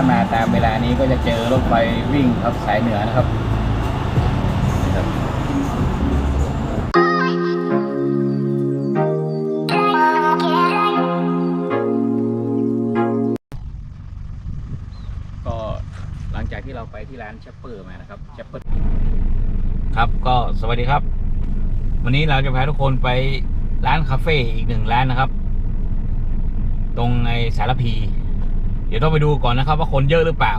ามาตามเวลานี้ก็จะเจอรถไฟวิ่งครับสายเหนือนะครับนะครับก็หลังจากที่เราไปที่ร้านแชปเปอร์มานะครับแชปเปอร์ครับก็สวัสดีครับ วันนี้เราจะพาทุกคนไปร้านคาเฟ่อีกหนึ่งร้านนะครับ ตรงในสารพี เดี๋ยวต้องไปดูก่อนนะครับ ว่าคนเยอะหรือเปล่า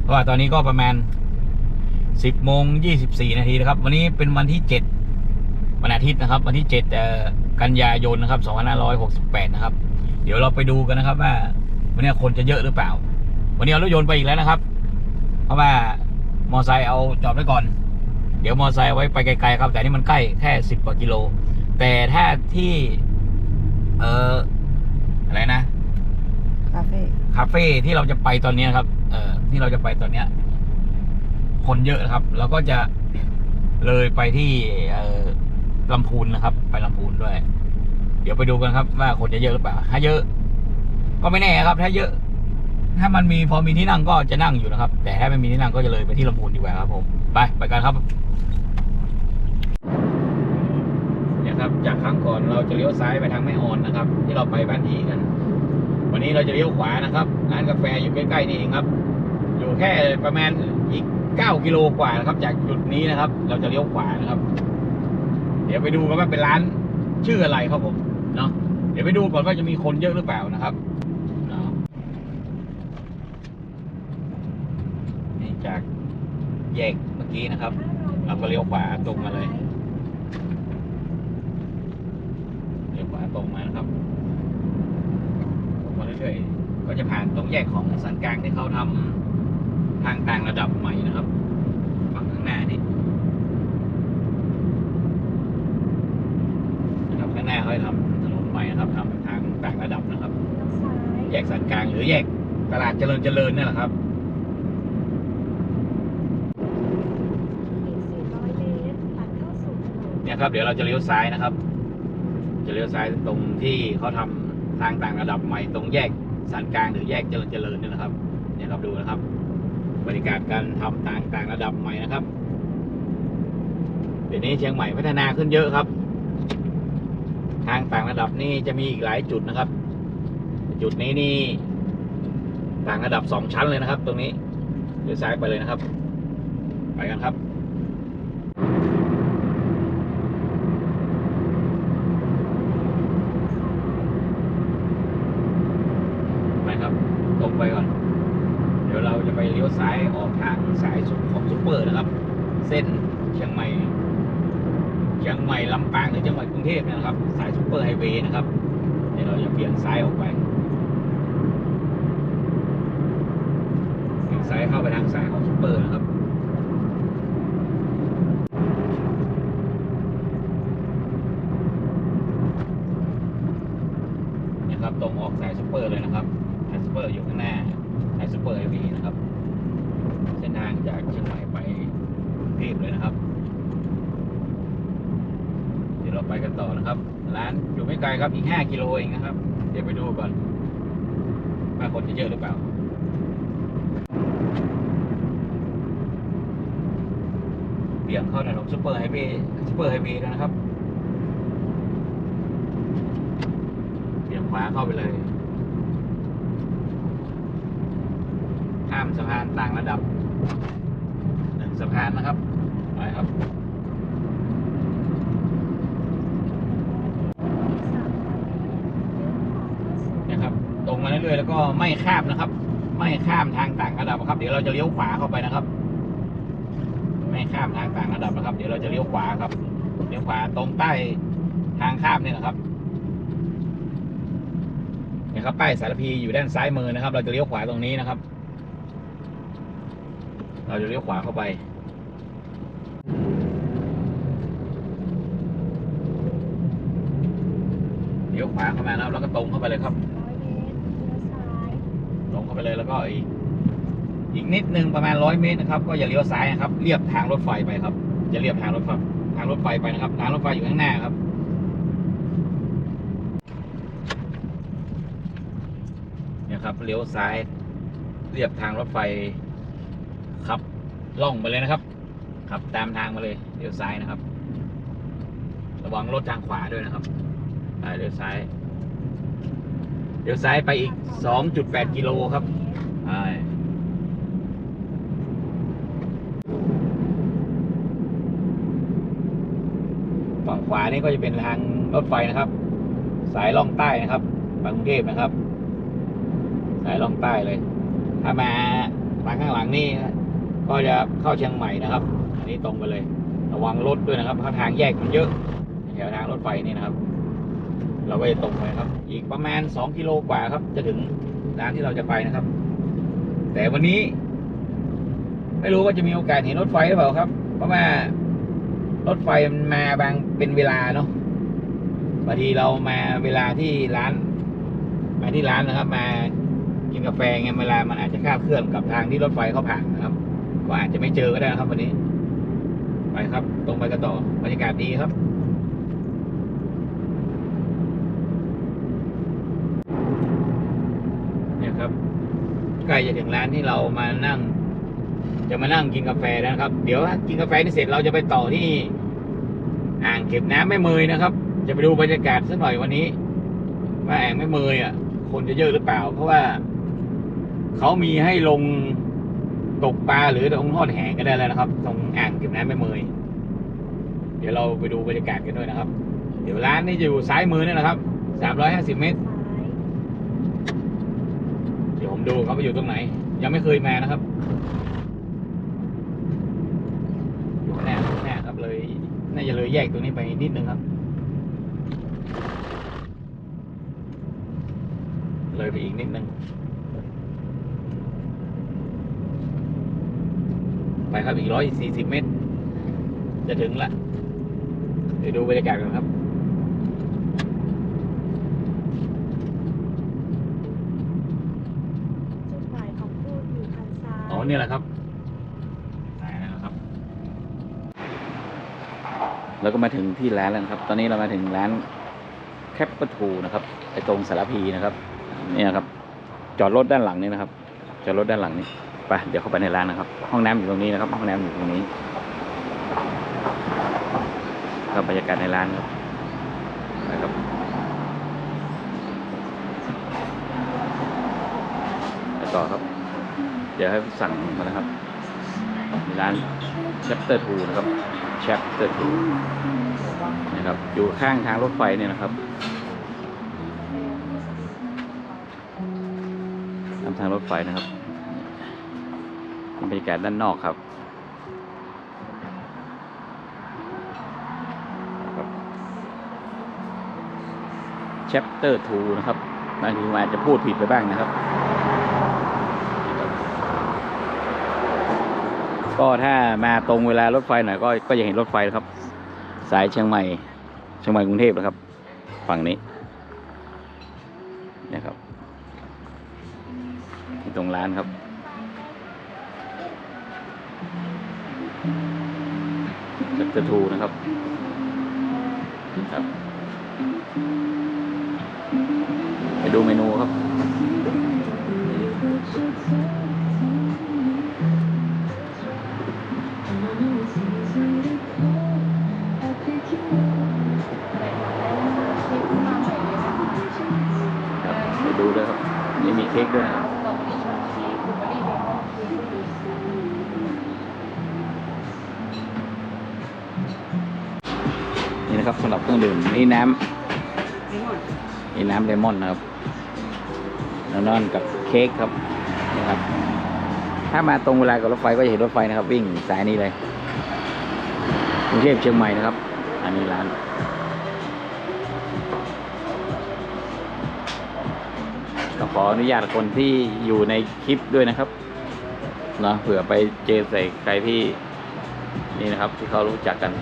เพราะว่าตอนนี้ก็ประมาณ 10โมง24 นาทีนะครับ วันนี้เป็นวันที่ 7 วันอาทิตย์นะครับ วันที่7เอ่อกันยายนนะครับ2568 นะครับ เดี๋ยวเราไปดูกันนะครับว่าวันนี้คนจะเยอะหรือเปล่า วันนี้เอารถยนต์ไปอีกแล้วนะครับ เพราะว่ามอไซค์เอาจอดไว้ก่อน เดี๋ยวมอไซค์เอาไว้ไปไกลๆครับ แต่นี่มันใกล้แค่สิบกว่ากิโล แต่ถ้าที่ เอออะไรนะ คาเฟ่คาเฟ่ที่เราจะไปตอนเนี้ยครับ เออที่เราจะไปตอนเนี้ย คนเยอะนะครับ แล้วก็จะเลยไปที่ เออลำพูนนะครับ ไปลำพูนด้วย เดี๋ยวไปดูกันครับ ว่าคนจะเยอะหรือเปล่า ถ้าเยอะ ก็ไม่แน่ครับ ถ้าเยอะ ถ้ามันมีพอมีที่นั่งก็จะนั่งอยู่นะครับ แต่ถ้าไม่มีที่นั่งก็จะเลยไปที่ลำพูนดีกว่าครับผมไปไปกันครับเนี่ยครับ จากครั้งก่อนเราจะเลี้ยวซ้ายไปทางแม่ออนนะครับ ที่เราไปบ้านอีกัน วันนี้เราจะเลี้ยวขวานะครับร้านกาแฟอยู่ใกล้ๆนี่เองครับ อยู่แค่ประมาณอีก 9 กิโลกว่านะครับ จากจุดนี้นะครับ เราจะเลี้ยวขวานะครับ เดี๋ยวไปดูกันว่าเป็นร้านชื่ออะไรครับผมเนาะเดี๋ยวไปดูก่อนว่าจะมีคนเยอะหรือเปล่านะครับนี่จากแยกเมื่อกี้นะครับ เราก็เลี้ยวขวาตรงมาเลยเลี้ยวขวาตรงมานะครับ ตรงมาเรื่อยๆ ก็จะผ่านตรงแยกของสันกลางที่เขาทำทางต่างระดับใหม่นะครับฝั่งข้างหน้านี่นะครับข้างหน้าเขาจะทำถนนใหม่นะครับทำทางต่างระดับนะครับ แยกสันกลางหรือแยกตลาดเจริญเจริญนี่แหละครับเนี่ยครับเดี๋ยวเราจะเลี้ยวซ้ายนะครับ จะเลี้ยวซ้ายตรงที่เขาทำทางต่างระดับใหม่ตรงแยก สันกลางหรือแยกเจริญเจริญนี่นะครับเนี่ยครับดูนะครับ บรรยากาศการทำทางต่างระดับใหม่นะครับเดี๋ยวนี้เชียงใหม่พัฒนาขึ้นเยอะครับ ทางต่างระดับนี่จะมีอีกหลายจุดนะครับ จุดนี้นี่ต่างระดับสองชั้นเลยนะครับ ตรงนี้เลี้ยวซ้ายไปเลยนะครับ ไปกันครับ ไปครับ ตรงไปก่อน เดี๋ยวเราจะไปเลี้ยวซ้ายออกทางสายสุดของซุปเปอร์นะครับ เส้นเชียงใหม่ เชียงใหม่ลำปางหรือจังหวัดกรุงเทพเนี่ยนะครับ สายซุปเปอร์ไฮเวย์นะครับ เดี๋ยวเราจะเบี่ยงซ้ายออกไปเบี่ยงซ้ายเข้าไปทางสายของซุปเปอร์นะครับ เนี่ยครับตรงออกสายซุปเปอร์เลยนะครับสายซุปเปอร์อยู่ข้างหน้าสายซุปเปอร์ไอวีนะครับ เส้นทางจากเชียงใหม่ไปกรุงเทพเลยนะครับ เดี๋ยวเราไปกันต่อนะค ร้านอยู่ไม่ไกลครับอีก5กิโลเองนะครับ เดี๋ยวไปดูก่อนว่าคนจะเยอะหรือเปล่าเบี่ยงเข้าถนนซุปเปอร์ไฮเวย์ซุปเปอร์ไฮเวย์แล้วนะครับเบี่ยงขวาเข้าไปเลย ข้ามสะพานต่างระดับหนึ่งสะพานนะครับไปครับ เนี่ยครับ ตรงมาเรื่อยๆแล้ว ก็ไม่ข้ามนะครับ ไม่ข้ามทางต่างระดับครับ เดี๋ยวเราจะเลี้ยวขวาเข้าไปนะครับ ไม่ข้ามทางต่างระดับนะครับ เดี๋ยวเราจะเลี้ยวขวาครับ เลี้ยวขวาตรงใต้ทางข้ามเนี่ยนะครับเนี่ยครับป้ายสารพีอยู่ด้านซ้ายมือนะครับ เราจะเลี้ยวขวาตรงนี้นะครับ เราจะเลี้ยวขวาเข้าไปเลี้ยวขวาเข้ามานะครับแล้วก็ตรงเข้าไปเลยครับ ไปเลยแล้วก็อีกอีกนิดนึงประมาณร้อยเมตรนะครับ ก็อย่าเลี้ยวซ้ายนะครับเรียบทางรถไฟไปครับจะเรียบทางรถไฟทางรถไฟไปนะครับทางรถไฟอยู่ข้างหน้าครับเนี่ยครับเลี้ยวซ้ายเรียบทางรถไฟขับล่องไปเลยนะครับขับตามทางมาเลยเลี้ยวซ้ายนะครับ ระวังรถทางขวาด้วยนะครับไปเลี้ยวซ้าย เลี้ยวซ้ายไปอีก 2.8 กิโลครับฝั่งขวานี่ก็จะเป็นทางรถไฟนะครับ สายล่องใต้นะครับไปกรุงเทพนะครับ สายล่องใต้เลย ถ้ามาทางข้างหลังนี่ก็จะเข้าเชียงใหม่นะครับ อันนี้ตรงไปเลย ระวังรถด้วยนะครับเพราะทางแยกมันเยอะแถวทางรถไฟนี่นะครับ เราก็จะตรงไปครับ อีกประมาณสองกิโลกว่าครับ จะถึงร้านที่เราจะไปนะครับ แต่วันนี้ ไม่รู้ว่าจะมีโอกาสเห็นรถไฟหรือเปล่าครับ เพราะว่ารถไฟมันมาบางเป็นเวลาเนาะบางทีเรามาเวลาที่ร้าน มาที่ร้านนะครับ มากินกาแฟไงเวลามันอาจจะคลาดเคลื่อนกับทางที่รถไฟเขาผ่านนะครับ ก็อาจจะไม่เจอก็ได้นะครับ วันนี้ ไปครับ ตรงไปกันต่อบรรยากาศดีครับ เนี่ยครับ ใกล้จะถึงร้านที่เรามานั่ง จะมานั่งกินกาแฟนะครับ เดี๋ยวกินกาแฟนี่เสร็จเราจะไปต่อที่ อ่างเก็บน้ำแม่เมยนะครับ จะไปดูบรรยากาศสักหน่อยวันนี้ ว่าอ่างแม่เมยอะ คนจะเยอะหรือเปล่า เพราะว่าเขามีให้ลงตกปลาหรือลงทอดแหก็ได้แล้วนะครับ ตรงอ่างเก็บน้ำแม่เมยเดี๋ยวเราไปดูบรรยากาศกันด้วยนะครับ เดี๋ยวร้านนี้จะอยู่ซ้ายมือนี่แหละครับสามร้อยห้าสิบเมตร ดูเขาไปอยู่ตรงไหน ยังไม่เคยมานะครับอยู่ข้างหน้าข้างหน้าครับเลยน่าจะเลยแยกตรงนี้ไปนิดนึงครับ เลยไปอีกนิดนึงไปครับอีกร้อยสี่สิบเมตร จะถึงละเดี๋ยวดูบรรยากาศกันครับ จุดหมายของผู้อยู่ทางซ้าย อ๋อเนี่ยแหละครับสายแล้วครับ แล้วก็มาถึงที่ร้านแล้วนะครับ ตอนนี้เรามาถึงร้านแคปเปอร์ทูนะครับไอตรงสารพีนะครับ เนี่ยครับ จอดรถด้านหลังนี่นะครับ จอดรถด้านหลังนี่ไปเดี๋ยวเข้าไปในร้านนะครับ ห้องน้ำอยู่ตรงนี้นะครับ ห้องน้ำอยู่ตรงนี้ก็บรรยากาศในร้านครับนะครับไปต่อครับ เดี๋ยวให้สั่งมานะครับมีร้าน chapter 2 นะครับ chapter 2 นะครับ อยู่ข้างทางรถไฟเนี่ยนะครับทำทางรถไฟนะครับบรรยากาศด้านนอกครับครับ chapter 2นะครับบางทีมันอาจจะพูดผิดไปบ้างนะครับ ก็ถ้ามาตรงเวลารถไฟหน่อยก็ก็จะเห็นรถไฟนะครับ สายเชียงใหม่เชียงใหม่กรุงเทพนะครับ ฝั่งนี้นะครับที่ตรงร้านครับจักรทูนะครับครับ ไปดูเมนูครับครับ ค้กด้วยนี่นะครับสำหรับเครื่องดื่มนี่น้ำนี่น้ำเลมอนนะครับแล้วนอนกับเค้กครับนี่ครับ ถ้ามาตรงเวลากับรถไฟก็จะเห็นรถไฟนะครับ วิ่งสายนี้เลยกรุงเทพเชียงใหม่นะครับ อันนี้ร้าน องขออนุญาตคนที่อยู่ในคลิปด้วยนะครับเนาะเผื่อไปเจอใส่ใครที่นี่นะครับ ที่เขารู้จักกัน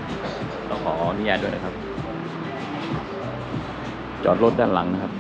ต้องขออนุญาตด้วยนะครับ จอดรถด้านหลังนะครับ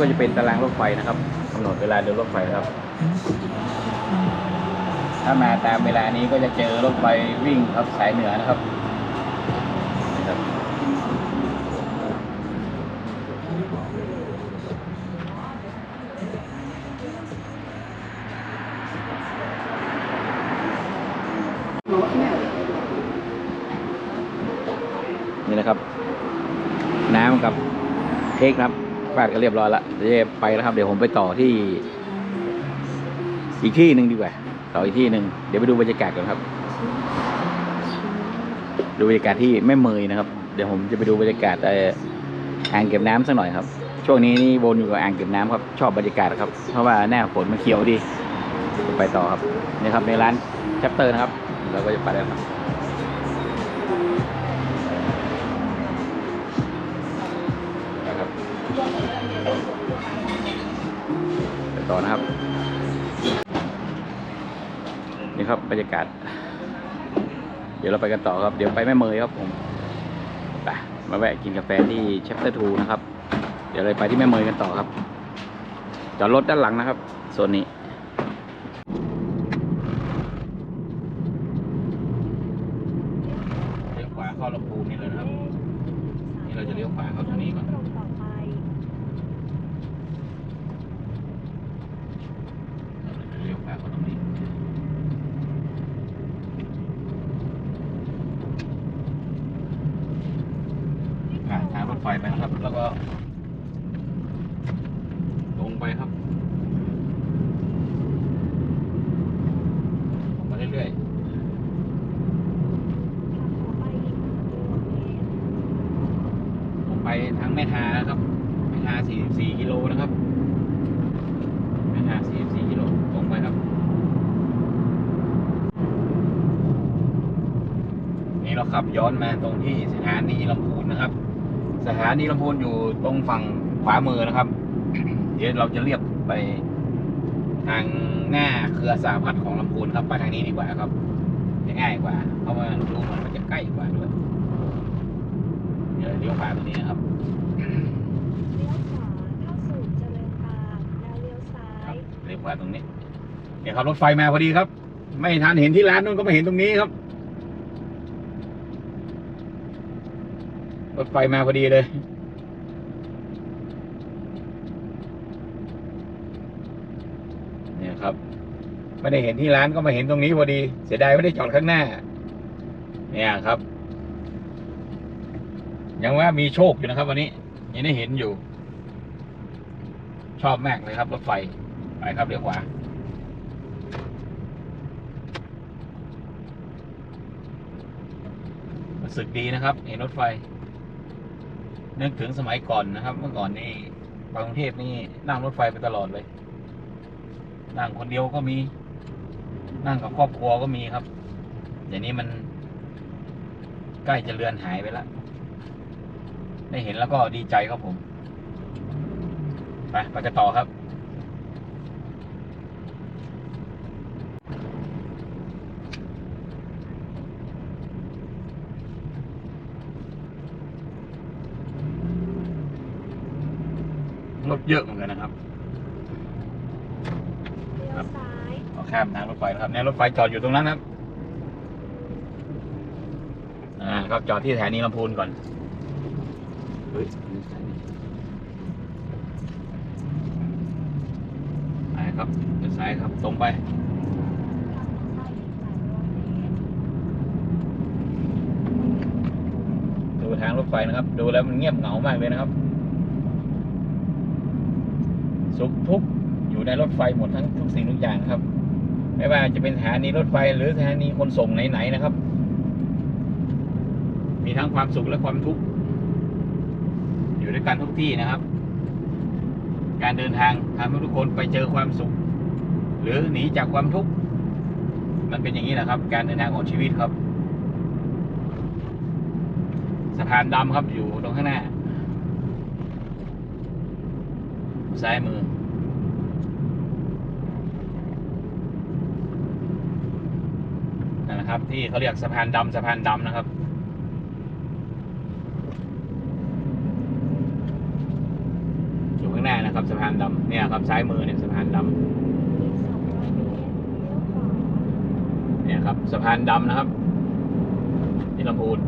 ก็จะเป็นตารางรถไฟนะครับกำหนดเวลาเดินรถไฟครับ ถ้ามาตามเวลานี้ก็จะเจอรถไฟวิ่งครับสายเหนือนะครับนะครับนี่นะครับ น้ำกับเค้กนะครับฟาด กันเรียบร้อยแล้วเดี๋ยวไปแล้วครับ เดี๋ยวผมไปต่อที่ อีกที่หนึ่งดีกว่า ต่ออีกที่หนึ่งเดี๋ยวไปดูบรรยากาศกันครับ ดูบรรยากาศที่แม่เมยนะครับ เดี๋ยวผมจะไปดูบรรยากาศเอ่อ่างเก็บน้ำสักหน่อยครับ ช่วงนี้นี่วนอยู่กับอ่างเก็บน้ำครับ ชอบบรรยากาศครับ เพราะว่าหน้าฝนมันเขียวดี ไปต่อครับนี่ครับในร้านแชปเตอร์นะครับ เราก็จะไปแล้วครับ ต่อนะครับ นี่ครับบรรยากาศ เดี๋ยวเราไปกันต่อครับ เดี๋ยวไปแม่เมยครับผมไปมาแวะกินกาแฟที่เชฟเตอร์ทูนะครับ เดี๋ยวเราไปที่แม่เมยกันต่อครับ จอดรถด้านหลังนะครับโซนนี้ เลี้ยวขวาเข้าลำพูนนี่เลยนะครับ นี่เราจะเลี้ยวขวาเข้าตรงนี้ก่อน ตรงต่อไป เลี้ยวขวาเข้าตรงนี้ ผ่ ไฟไปนครับ แล้วก็ลงไปครับลงมาเรื่อย ทางต่อไปอีกหนึ่งกิโลเมตร ๆลงไปทางแม่ทาครับ แม่ทา 44 กิโลนะครับ แม่ทา 44 กิโลตรงไปครับ นี่เราขับย้อนมาตรงที่สถานีลำพูนนะครับ สถานีลำพูนอยู่ตรงฝั่งขวามือนะครับ เดี๋ยวเราจะเรียบไปทางหน้าเครือสาพัฒน์ของลำพูนครับไปทางนี้ดีกว่าครับจะง่ายกว่า เพราะว่ารูเหมือนมันจะใกล้กว่าด้วยเดี๋ยวเลี้ยวขวาตรงนี้นะครับเลี้ยวขวาเข้าสู่เจริญตามแล้วเลี้ยวซ้าครับยเลี้ยวขวาตรงนี้เนี่ยครับรถไฟมาพอดีครับ ไม่ทันเห็นที่ร้านนู้นก็มาเห็นตรงนี้ครับ รถไฟมาพอดีเลย เนี่ยครับ ไม่ได้เห็นที่ร้านก็มาเห็นตรงนี้พอดี เสียดายไม่ได้จอดข้างหน้า เนี่ยครับ ยังว่ามีโชคอยู่นะครับ วันนี้ ยังได้เห็นอยู่ ชอบมากเลยครับ รถไฟ ไปครับเดี๋ยวขวาสึกดีนะครับ เห็นรถไฟ นึกถึงสมัยก่อนนะครับ เมื่อก่อนนี่ไปกรุงเทพนี่นั่งรถไฟไปตลอดเลย นั่งคนเดียวก็มี นั่งกับครอบครัวก็มีครับเดี๋ยวนี้มันใกล้จะเลือนหายไปแล้ว ได้เห็นแล้วก็ดีใจครับผม ไปไปกันต่อครับ รถ เยอะเหมือนกันนะครับเลี้ยวซ้ายเอาข้ามทางรถไฟครับเนี่ยรถไฟจอดอยู่ตรงนั้นครับ อ่าครับจอดที่สถานีลำพูนก่อนเฮ้ยไปครับเลี้ยวซ้ายครับตรงไปดูทางรถไฟนะครับ ดูแล้วมันเงียบเหงามากเลยนะครับ สุขทุกข์อยู่ในรถไฟหมดทั้งทุกสิ่งทุกอย่างครับ ไม่ว่าจะเป็นสถานีรถไฟหรือสถานีขนส่งไหนๆนะครับ มีทั้งความสุขและความทุกข์อยู่ด้วยกันทุกที่นะครับ การเดินทางทำให้ทุกคนไปเจอความสุข หรือหนีจากความทุกข์มันเป็นอย่างนี้แหละครับ การเดินทางของชีวิตครับ สะพานดำครับอยู่ตรงข้างหน้า ซ้ายมือ นั่นนะครับ ที่เขาเรียกสะพานดำสะพานดำนะครับ อยู่ข้างหน้านะครับสะพานดำเนี่ยครับซ้ายมือเนี่ยสะพานดำเมตรเลี้ยวขวาเนี่ยครับสะพานดำนะครับ ที่ลำพูน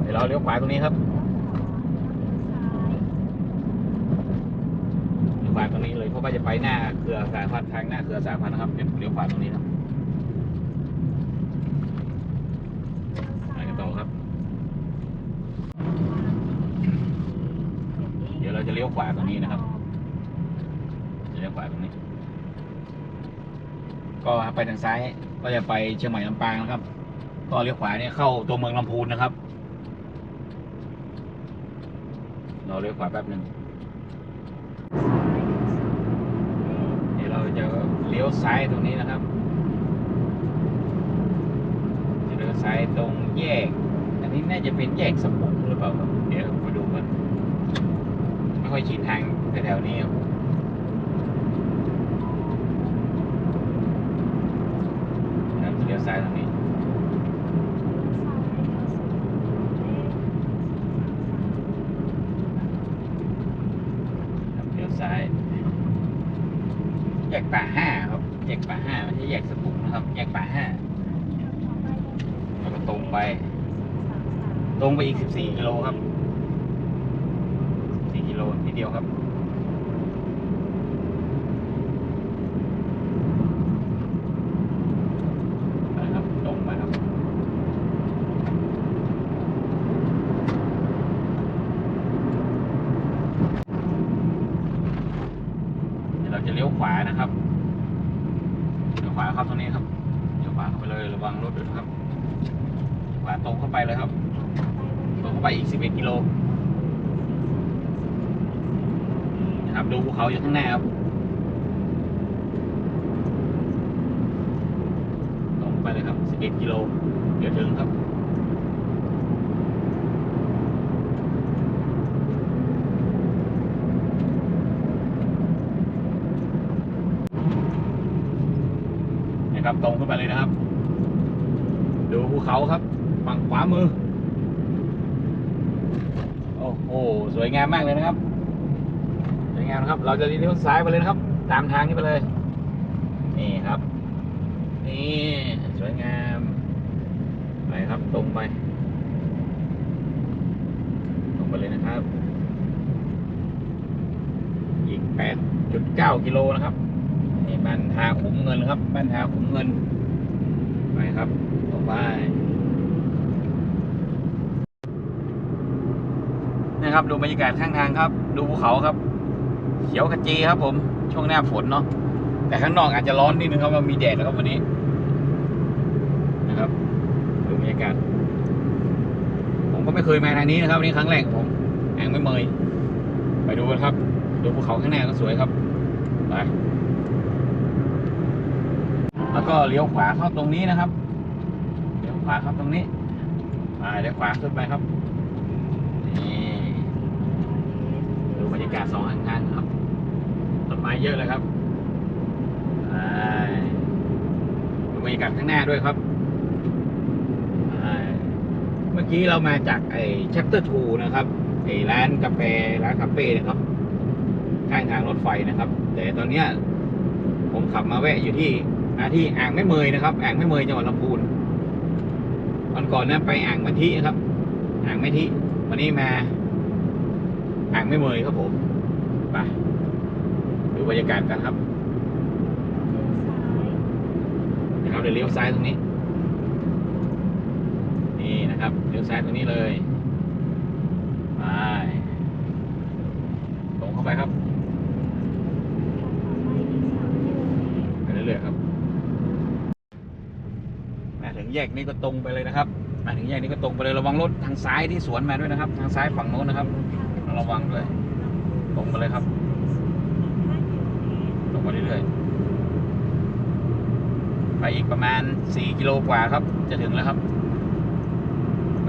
เดี๋ยวเราเลี้ยวขวาตรงนี้ครับ เลี้ยว ขวาตรงนี้เลยเพราะว่าจะไปหน้าเครือสายพันธ์ทางหน้าเครือสายพันธ์นะครับเดี๋ยวเลี้ยวขวาตรงนี้ครับเลี้ยวซ้ายไปกันต่อครับ เดี๋ยวเราจะเลี้ยวขวาตรงนี้นะครับเลี้ยวขวาตรงนี้ ก็ไปทางซ้ายก็จะไปเชียงใหม่ลำปางนะครับ ก็เลี้ยวขวาเนี่ยเข้าตัวเมืองลำพูนนะครับ เราเลี้ยวขวาแป๊บหนึ่งเดี๋ยวเราจะเลี้ยว ซ้ายตรงนี้นะครับจะเลี้ยวซ้ายตรงแยก อันนี้น่าจะเป็นแยกสมุนหรือเปล่าครับเดี๋ยวมาดูกันไม่ค่อยชินทางแถวๆนี้ครับเลี้ยวซ้ายตรงนี้เลี้ยวซ้ายแยกป่าห้า แยกป่าห้าไม่ใช่แยกสมุนนะครับ แยกป่าห้าแล้วก็ตรงไป ตรงไปอีกสิบสี่กิโลครับสี่กิโลนิดเดียวครับ ไปครับ ตรงไปครับ เดี๋ยวเราจะเลี้ยวขวานะครับ เลี้ยวขวาครับตรงนี้ครับ เลี้ยวขวาเข้าไปเลย ระวังรถด้วยนะครับ ขวาตรงเข้าไปเลยครับ ตรงเข้าไปอีก 11 กิโลนะครับ ดูภูเขาอยู่ข้างหน้าครับ ตรงไป เลยครับกิโล เดี๋ยวถึงครับนะครับตรงขึ้นไปเลยนะครับ ดูภูเขาครับฝั่งขวามือ โอ้โห สวยงามมากเลยนะครับ สวยงามนะครับ เราจะเลี้ยวซ้ายไปเลยนะครับ ตามทางนี้ไปเลย นี่ครับ นี่ สวยงาม ไปครับ ตรงไปตรงไปเลยนะครับ อีก 8.9 กิโลนะครับ นี่บ้านทาขุมเงินครับ บ้านทาขุมเงิน ไปครับต่อไปนะครับดูบรรยากาศข้างทางครับ ดูภูเขาครับ เขียวขจีครับผมช่วงหน้าฝนเนาะแต่ข้างนอกอาจจะร้อนนิดนึงครับว่ามีแดดนะครับวันนี้ รยากาศ ผมก็ไม่เคยมาทางนี้นะครับวันนี้ครั้งแรกผมแองไม่เมย ไปดูกันครับ ดูภูเขาข้างหน้าก็สวยครับไปแล้วก็เลี้ยวขวาเข้าตรงนี้นะครับ เลี้ยวขวาเข้าตรงนี้ไปเลี้ยวขวาขึ้นไปครับ นี่ดูบรรยากาศสองข้างทางครับ ต้นไม้เยอะเลยครับไปดูบรรยากาศข้างหน้าด้วยครับ มื่อกี้เรามาจากไอ้ chapter 2 นะครับไอ้ร้านกาแฟร้านคาเฟ่นะครับข้างทางรถไฟนะครับ แต่ตอนเนี้ยผมขับมาแวะอยู่ที่มาที่อ่างแม่เมยนะครับอ่างแม่เมยจังหวัดลำพูนวันก่อนนั้นไปอ่างมะทินะครับ อ่างแม่ทิวันนี้มา อ่างไม่เมยครับผมไปดูบรรยากาศกันครับนะครับเดี๋ยวเลี้ยวซ้ายตรงนี้ นะครับเลี้ยวซ้ายตรงนี้เลยไปตรงเข้าไปครับไปเรื่อยๆครับมาถึงแยกนี้ก็ตรงไปเลยนะครับมาถึงแยกนี้ก็ตรงไปเลยระวังรถทางซ้ายที่สวนมาด้วยนะครับ ทางซ้ายฝั่งโน้นนะครับ ระวังด้วยตรงไปเลยครับตรงไปเรื่อยๆไปอีกประมาณ 4 กิโลกว่าครับ จะถึงแล้วครับ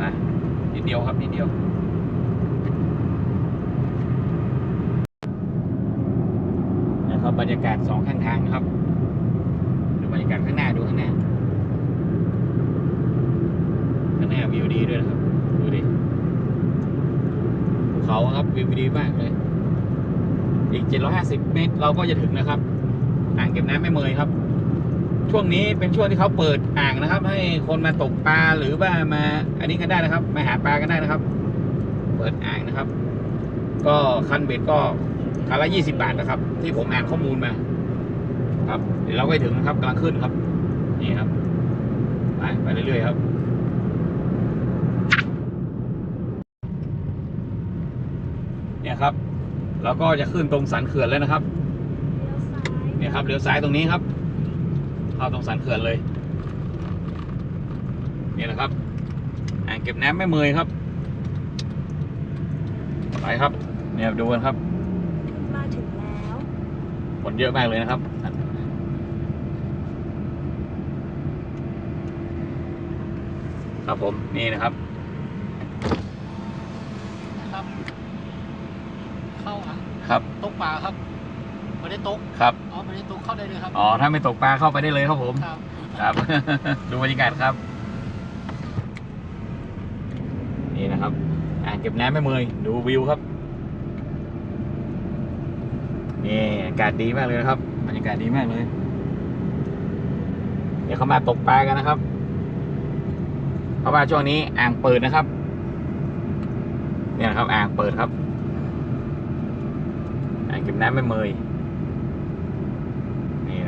ไปนิดเดียวครับนิดเดียวนะครับบรรยากาศสองข้างทางนะครับดูบรรยากาศข้างหน้าดูข้างหน้าข้างหน้าวิวดีด้วยนะครับดูดิภูเขาครับวิวดีมากเลย อีก 750 เมตรเราก็จะถึงนะครับอ่างเก็บน้ำแม่เมยครับ ช่วงนี้เป็นช่วงที่เขาเปิดอ่างนะครับ ให้คนมาตกปลาหรือว่ามา อันนี้กันได้นะครับ มาหาปลากันได้นะครับ เปิดอ่างนะครับ ก็คันเบ็ดก็คันละ20บาทนะครับ ที่ผมอ่านข้อมูลมา ครับ เดี๋ยวเราไปถึงนะครับกำลังขึ้นครับ นี่ครับ ไปไปเรื่อยๆครับเนี่ยครับเราก็จะขึ้นตรงสันเขื่อนแล้วนะครับเลี้ยวซ้ายเนี่ยครับเลี้ยวซ้ายตรงนี้ครับ เข้าตรงสันเขื่อนเลยนี่นะครับอ่างเก็บน้ำแม่เมยครับ ไปครับ เนี่ยดูกันครับ มาถึงแล้วคนเยอะมากเลยนะครับ ครับผมนี่นะครับนะครับ เข้าอะครับตกปลาครับ ไม่ได้ตกครับอ๋อไม่ได้ตกเข้าได้เลยครับอ๋อถ้าไม่ตกปลาเข้าไปได้เลยครับผมครับครับ ดูบรรยากาศครับ นี่นะครับอ่างเก็บน้ำแม่เมยดูวิวครับนี่อากาศดีมากเลยนะครับบรรยากาศดีมากเลย เดี๋ยวเขามาตกปลากันนะครับ เพราะว่าช่วงนี้อ่างเปิดนะครับ เนี่ยนะครับอ่างเปิดครับ อ่างเก็บน้ำแม่เมย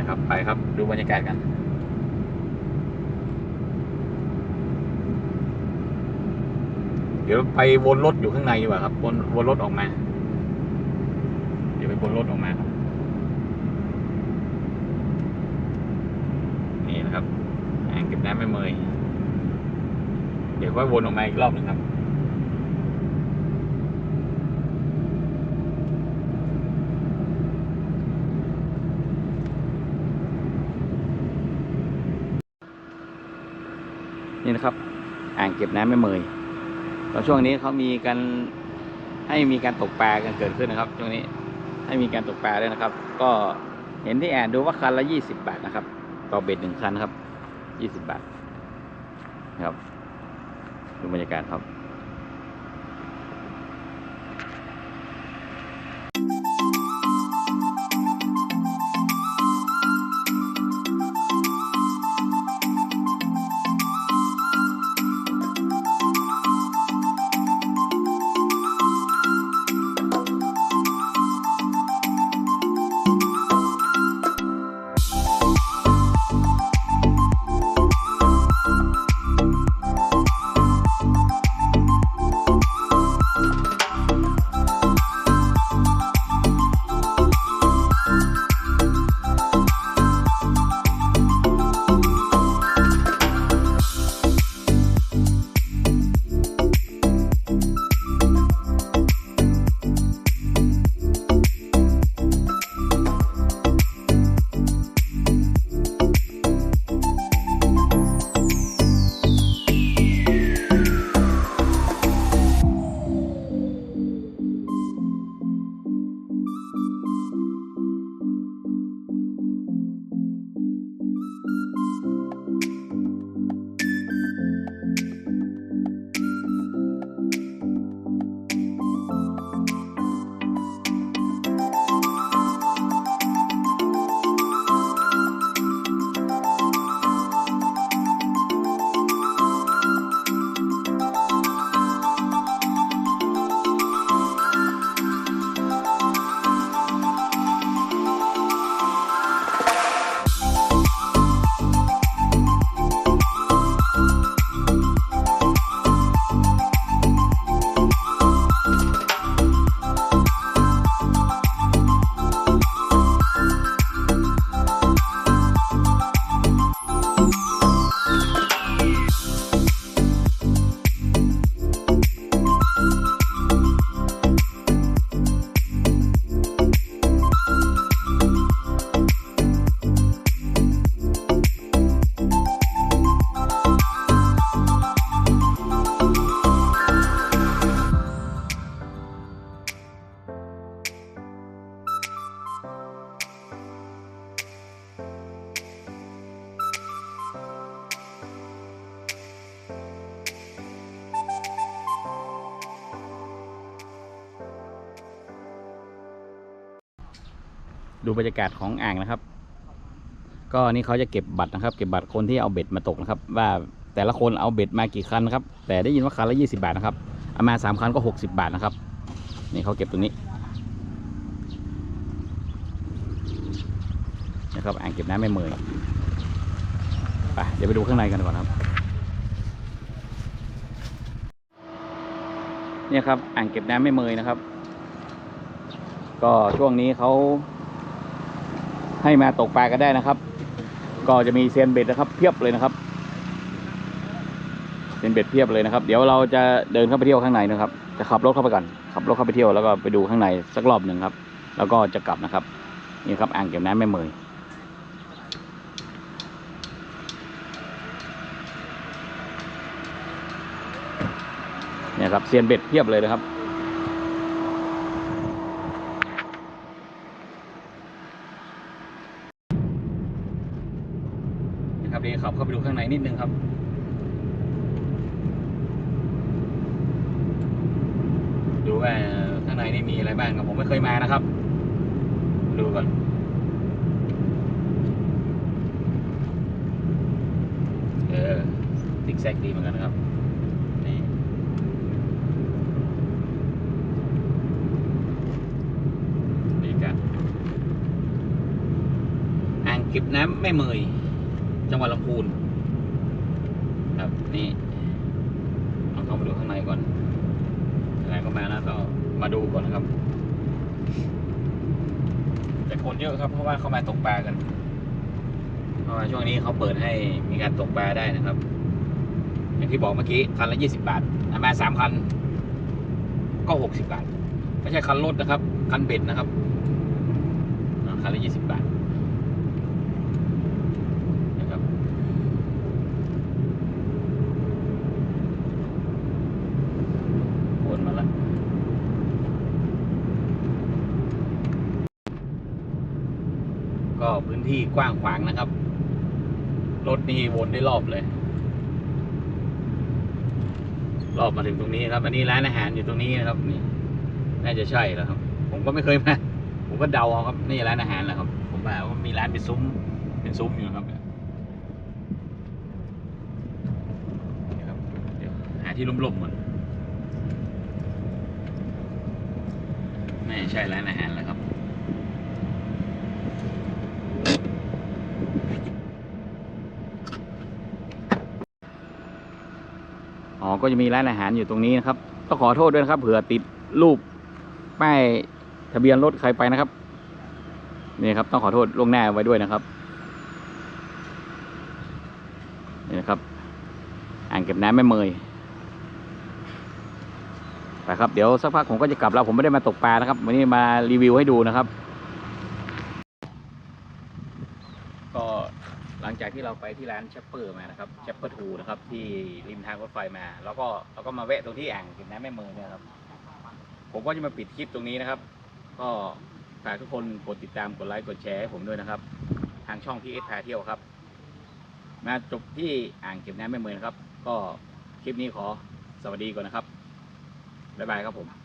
นะครับ ไปครับ ดูบรรยากาศกันเดี๋ยวไปวนรถอยู่ข้างในดีกว่าครับ วนวนรถออกมา เดี๋ยวไปวนรถออกมาครับ นี่นะครับ อ่างเก็บน้ำไม่เมย เดี๋ยวค่อยวนออกมาอีกรอบหนึ่งครับ นี่นะครับ อ่างเก็บน้ำแม่เมยแล้วช่วงนี้เขามีการให้มีการตกปลากันเกิดขึ้นนะครับ ช่วงนี้ให้มีการตกปลาด้วยนะครับ ก็เห็นที่แอนดูว่าคันละยี่สิบบาทนะครับ ต่อเบ็ดหนึ่งคันครับยี่สิบบาทนะครับดูบรรยากาศครับ บรรยากาศของอ่างนะครับ ก็นี่เขาจะเก็บบัตรนะครับ เก็บบัตรคนที่เอาเบ็ดมาตกนะครับ ว่าแต่ละคนเอาเบ็ดมากี่คันนะครับ แต่ได้ยินว่าคันละยี่สิบาทนะครับเอามาสามคันก็หกสิบาทนะครับ นี่เขาเก็บตรงนี้นะครับอ่างเก็บน้ำไม่เมยไปเดี๋ยวไปดูข้างในกันก่อนครับเนี่ยครับอ่างเก็บน้ำไม่เมยนะครับ ก็ช่วงนี้เขา ให้มาตกปลากันได้นะครับ ก็จะมีเซียนเบ็ดนะครับ เพียบเลยนะครับเซียนเบ็ดเพียบเลยนะครับ เดี๋ยวเราจะเดินเข้าไปเที่ยวข้างในนะครับ จะขับรถเข้าไปก่อนขับรถเข้าไปเที่ยวแล้วก็ไปดูข้างในสักรอบหนึ่งครับ แล้วก็จะกลับนะครับนี่ครับอ่างเก็บน้ำแม่เมยเนี่ยครับเซียนเบ็ดเพียบเลยนะครับ นะครับ เข้าไปดูข้างในนิดนึงครับดูว่าข้างในนี่มีอะไรบ้างครับผมไม่เคยมานะครับ ดูก่อนเออติ๊กแซกดีเหมือนกันนะครับนี่ดีกันอ่างเก็บน้ำแม่เมย จังหวัดลำพูนครับนี่เอาเข้ามาดูข้างในก่อนไหนก็มาแล้วก็มาดูก่อนนะครับ แต่คนเยอะครับเพราะว่าเขามาตกปลากันเพราะว่าช่วงนี้เขาเปิดให้มีการตกปลาได้นะครับ อย่างที่บอกเมื่อกี้คันละยี่สิบาทมาสามคัน ก็หกสิบาท ไม่ใช่คันรถนะครับ คันเบ็ดนะครับคันละยี่สิบาท นะครับวนมาแล้วก็ พื้นที่กว้างขวางนะครับ รถนี่วนได้รอบเลย รอบมาถึงตรงนี้ครับ อันนี้ร้านอาหารอยู่ตรงนี้นะครับ นี่ น่าจะใช่แล้วครับ ผมก็ไม่เคยมา ผมก็เดาเอาครับ นี่ร้านอาหารแหละครับ ผมว่าว่ามีร้านเป็นซุ้ม เป็นซุ้มอยู่ครับนี่ครับเหาที่ร่มๆก่อนไม่ใช่ร้านอาหารแล้วครับ อ๋อ ก็จะมีร้านอาหารอยู่ตรงนี้นะครับต้องขอโทษด้วยนะครับ เผื่อติดรูปป้ายทะเบียนรถใครไปนะครับนี่ครับต้องขอโทษล่วงหน้าไว้ด้วยนะครับนี่นะครับ อ่างเก็บน้ำแม่เมยไปครับเดี๋ยวสักพักผมก็จะกลับแล้วผมไม่ได้มาตกปลานะครับวันนี้มารีวิวให้ดูนะครับ ก็หลั งจากที่เราไปที่ร้านเชปเปอร์มานะครับเชปเปอร์ทูนะครับ ที่ริมทางรถไฟมา แล้วก็เราก็มาแวะตรงที่อ่างเก็บน้ำแม่เมยเนี่ยครับ ผมก็จะมาปิดคลิปตรงนี้นะครับ ก็ฝากทุกคนกดติดตามกดไลค์กดแชร์ให้ผมด้วยนะครับ ทางช่องพีเอสพาเที่ยวครับ มาจบที่อ่างเก็บน้ำแม่เมยนะครับ ก็คลิปนี้ขอสวัสดีก่อนนะครับบ๊ายบายครับผม